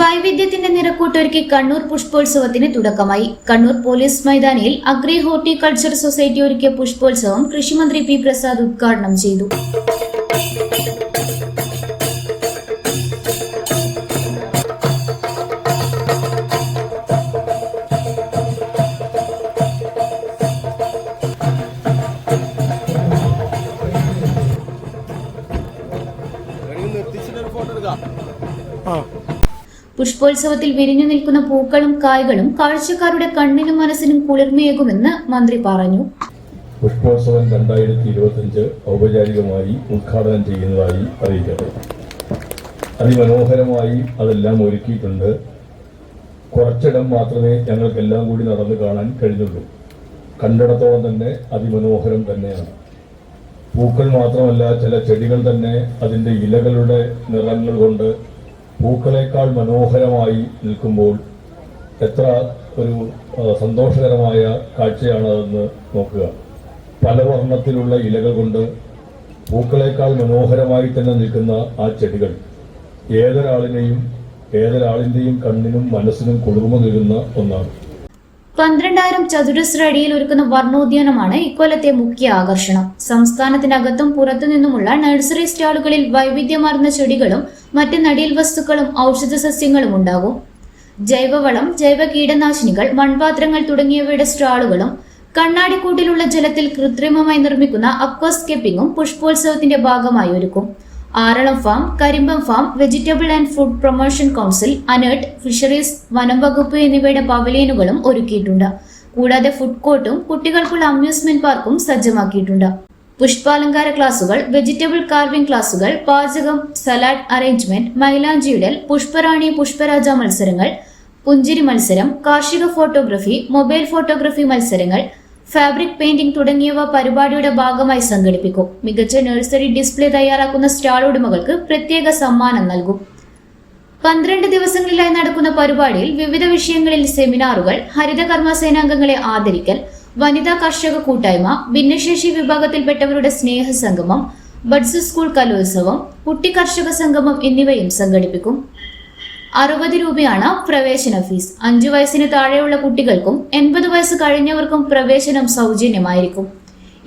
വൈവിധ്യത്തിന്റെ നിരക്കൂട്ടൊരുക്കി കണ്ണൂർ പുഷ്പോത്സവത്തിന് തുടക്കമായി. കണ്ണൂർ പോലീസ് മൈതാനിയിൽ അഗ്രി ഹോർട്ടികൾച്ചർ സൊസൈറ്റി ഒരുക്കിയ പുഷ്പോത്സവം കൃഷിമന്ത്രി പി പ്രസാദ് ഉദ്ഘാടനം ചെയ്തു. പുഷ്പോത്സവത്തിൽ വിരിഞ്ഞു നിൽക്കുന്ന പൂക്കളും കായ്കളും കാഴ്ചക്കാരുടെ കണ്ണിനും മനസ്സിനും കുളിർമയേകുമെന്ന് മന്ത്രി പറഞ്ഞു. പുഷ്പോത്സവം രണ്ടായിരത്തി ഇരുപത്തിയഞ്ച് ഔപചാരികമായി ഉദ്ഘാടനം ചെയ്യുന്നതായി അറിയിക്കട്ടെ അതിമനോഹരമായി അതെല്ലാം ഒരുക്കിയിട്ടുണ്ട്. കുറച്ചിടം മാത്രമേ ഞങ്ങൾക്കെല്ലാം കൂടി നടന്നു കാണാൻ കഴിഞ്ഞുള്ളൂ. കണ്ടിടത്തോളം തന്നെ അതിമനോഹരം തന്നെയാണ്. പൂക്കൾ മാത്രമല്ല ചില ചെടികൾ തന്നെ അതിന്റെ ഇലകളുടെ നിറങ്ങൾ കൊണ്ട് പൂക്കളേക്കാൾ മനോഹരമായി നിൽക്കുമ്പോൾ എത്ര ഒരു സന്തോഷകരമായ കാഴ്ചയാണതെന്ന് നോക്കുക. പല വർണത്തിലുള്ള ഇലകൾ കൊണ്ട് പൂക്കളേക്കാൾ മനോഹരമായി തന്നെ നിൽക്കുന്ന ആ ചെടികൾ. ഏതൊരാളിനെയും ഏതൊരാളിന്റെയും കണ്ണിനും മനസ്സിനും കുളിർമ നൽകുന്ന ഒന്നാണ്. പന്ത്രണ്ടായിരം ചതുരശ്ര അടിയിൽ ഒരുക്കുന്ന വർണോദ്യാനമാണ് ഇക്കൊല്ലത്തെ മുഖ്യ ആകർഷണം. സംസ്ഥാനത്തിനകത്തും പുറത്തു നിന്നുമുള്ള നഴ്സറി സ്റ്റാളുകളിൽ വൈവിധ്യമാർന്ന ചെടികളും മറ്റ് നടീൽ വസ്തുക്കളും ഔഷധ സസ്യങ്ങളും ഉണ്ടാകും. ജൈവവളം ജൈവ കീടനാശിനികൾ മൺപാത്രങ്ങൾ തുടങ്ങിയവയുടെ സ്റ്റാളുകളും കണ്ണാടിക്കൂട്ടിലുള്ള ജലത്തിൽ കൃത്രിമമായി നിർമ്മിക്കുന്ന അക്വാസ്കേപ്പിംഗും പുഷ്പോത്സവത്തിന്റെ ഭാഗമായി ഒരുക്കും. Aralam farm Karimbam farm vegetable and food promotion council ANERT fisheries വനം വകുപ്പ് എന്നിവയുടെ പവലിയനുകളും ഒരുക്കിയിട്ടുണ്ട്. കൂടാതെ ഫുഡ് കോർട്ടും കുട്ടികൾക്കുള്ള അമ്യൂസ്മെന്റ് പാർക്കും സജ്ജമാക്കിയിട്ടുണ്ട്. പുഷ്പാലങ്കാര ക്ലാസുകൾ വെജിറ്റബിൾ കാർവിംഗ് ക്ലാസുകൾ പാചകം സലാഡ് അറേഞ്ച്മെന്റ് മൈലാഞ്ചിയിടൽ പുഷ്പറാണി പുഷ്പരാജ മത്സരങ്ങൾ പുഞ്ചിരി മത്സരം കാർഷിക ഫോട്ടോഗ്രഫി മൊബൈൽ ഫോട്ടോഗ്രഫി മത്സരങ്ങൾ ഫാബ്രിക് പെയിന്റിംഗ് തുടങ്ങിയവ പരിപാടിയുടെ ഭാഗമായി സംഘടിപ്പിക്കും. മികച്ച നഴ്സറി ഡിസ്പ്ലേ തയ്യാറാക്കുന്ന സ്റ്റാൾ ഉടമകൾക്ക് പ്രത്യേക സമ്മാനം നൽകും. പന്ത്രണ്ട് ദിവസങ്ങളിലായി നടക്കുന്ന പരിപാടിയിൽ വിവിധ വിഷയങ്ങളിൽ സെമിനാറുകൾ ഹരിത കർമ്മസേനാംഗങ്ങളെ ആദരിക്കൽ വനിതാ കർഷക കൂട്ടായ്മ ഭിന്നശേഷി വിഭാഗത്തിൽപ്പെട്ടവരുടെ സ്നേഹ സംഗമം ബഡ്സ് സ്കൂൾ കലോത്സവം കുട്ടി കർഷക സംഗമം എന്നിവയും സംഘടിപ്പിക്കും. അറുപത് രൂപയാണ് പ്രവേശന ഫീസ്. അഞ്ചു വയസ്സിന് താഴെയുള്ള കുട്ടികൾക്കും എൺപത് വയസ്സ് കഴിഞ്ഞവർക്കും പ്രവേശനം സൗജന്യമായിരിക്കും.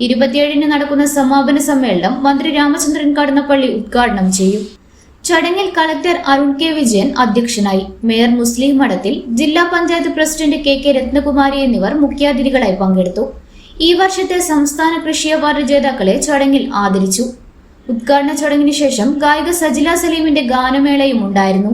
ഇരുപത്തിയേഴിന് നടക്കുന്ന സമാപന സമ്മേളനം മന്ത്രി രാമചന്ദ്രൻ കടന്നപ്പള്ളി ഉദ്ഘാടനം ചെയ്യും. ചടങ്ങിൽ കളക്ടർ അരുൺ കെ വിജയൻ അധ്യക്ഷനായി. മേയർ മുസ്ലിം മഠത്തിൽ ജില്ലാ panchayat president K K Ratnakumari എന്നിവർ മുഖ്യാതിഥികളായി പങ്കെടുത്തു. ഈ വർഷത്തെ സംസ്ഥാന കൃഷി അവാർഡ് ജേതാക്കളെ ചടങ്ങിൽ ആദരിച്ചു. ഉദ്ഘാടന ചടങ്ങിന് ശേഷം ഗായിക സജില സലീമിന്റെ ഗാനമേളയും ഉണ്ടായിരുന്നു.